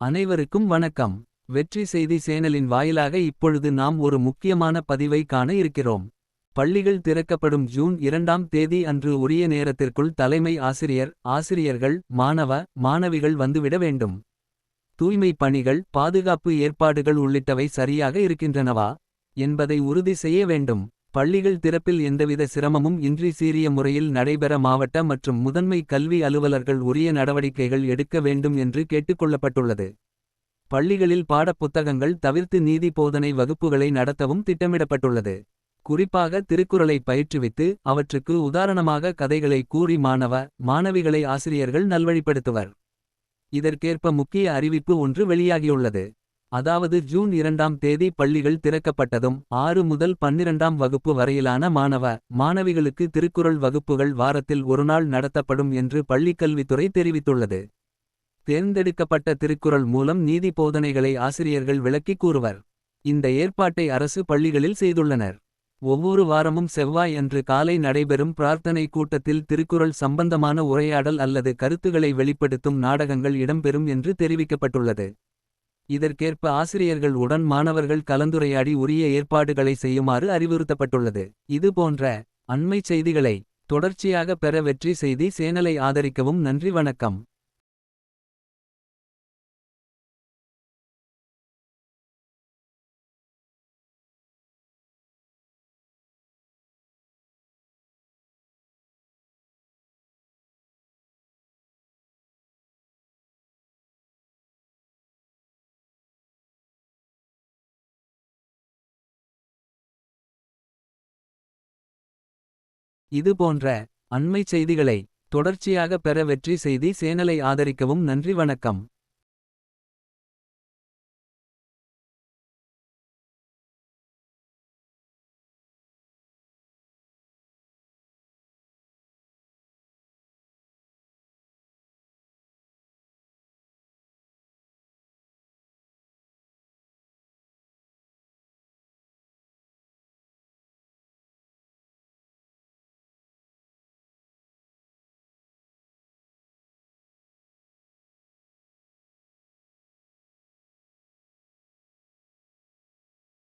அனைவருக்கும் வணக்கம். வெற்றி செய்தி சேனலின் வாயிலாக இப்பொழுது நாம் ஒரு முக்கியமான பதிவை காண இருக்கிறோம். பள்ளிகள் திறக்கப்படும் ஜூன் இரண்டாம் தேதி அன்று உரிய நேரத்திற்குள் தலைமை ஆசிரியர் ஆசிரியர்கள் மாணவ மாணவிகள் வந்துவிட வேண்டும். தூய்மை பணிகள் பாதுகாப்பு ஏற்பாடுகள் உள்ளிட்டவை சரியாக இருக்கின்றனவா? என்பதை உறுதி செய்ய வேண்டும். பள்ளிகள் திறப்பில் எந்தவித சிரமமும் இன்றி சீரிய முறையில் நடைபெற மாவட்ட மற்றும் முதன்மை கல்வி அலுவலர்கள் உரிய நடவடிக்கைகள் எடுக்க வேண்டும் என்று கேட்டுக்கொள்ளப்பட்டுள்ளது. பள்ளிகளில் பாடப்புத்தகங்கள் தவிர்த்து நீதி போதனை வகுப்புகளை நடத்தவும் திட்டமிடப்பட்டுள்ளது. குறிப்பாக திருக்குறளை பயிற்றுவித்து அவற்றுக்கு உதாரணமாக கதைகளை கூறி மாணவ மாணவிகளை ஆசிரியர்கள் நல்வழிப்படுத்துவர். இதற்கேற்ப முக்கிய அறிவிப்பு ஒன்று வெளியாகியுள்ளது. அதாவது ஜூன் இரண்டாம் தேதி பள்ளிகள் திறக்கப்பட்டதும் ஆறு முதல் பன்னிரண்டாம் வகுப்பு வரையிலான மாணவ மாணவிகளுக்கு திருக்குறள் வகுப்புகள் வாரத்தில் ஒருநாள் நடத்தப்படும் என்று பள்ளிக்கல்வித்துறை தெரிவித்துள்ளது. தேர்ந்தெடுக்கப்பட்ட திருக்குறள் மூலம் நீதி போதனைகளை ஆசிரியர்கள் விளக்கிக் கூறுவர். இந்த ஏற்பாட்டை அரசு பள்ளிகளில் செய்துள்ளனர். ஒவ்வொரு வாரமும் செவ்வாய் அன்று காலை நடைபெறும் பிரார்த்தனை கூட்டத்தில் திருக்குறள் சம்பந்தமான உரையாடல் அல்லது கருத்துகளை வெளிப்படுத்தும் நாடகங்கள் இடம்பெறும் என்று தெரிவிக்கப்பட்டுள்ளது. இதற்கேற்ப ஆசிரியர்கள் உடன் மாணவர்கள் கலந்துரையாடி உரிய ஏற்பாடுகளை செய்யுமாறு அறிவுறுத்தப்பட்டுள்ளது. இது போன்ற அண்மைச் செய்திகளை தொடர்ச்சியாக பெற வெற்றி செய்தி சேனலை ஆதரிக்கவும் நன்றி வணக்கம். இது போன்ற அண்மைச் செய்திகளை தொடர்ச்சியாக பெற வெற்றி செய்தி சேனலை ஆதரிக்கவும் நன்றி வணக்கம்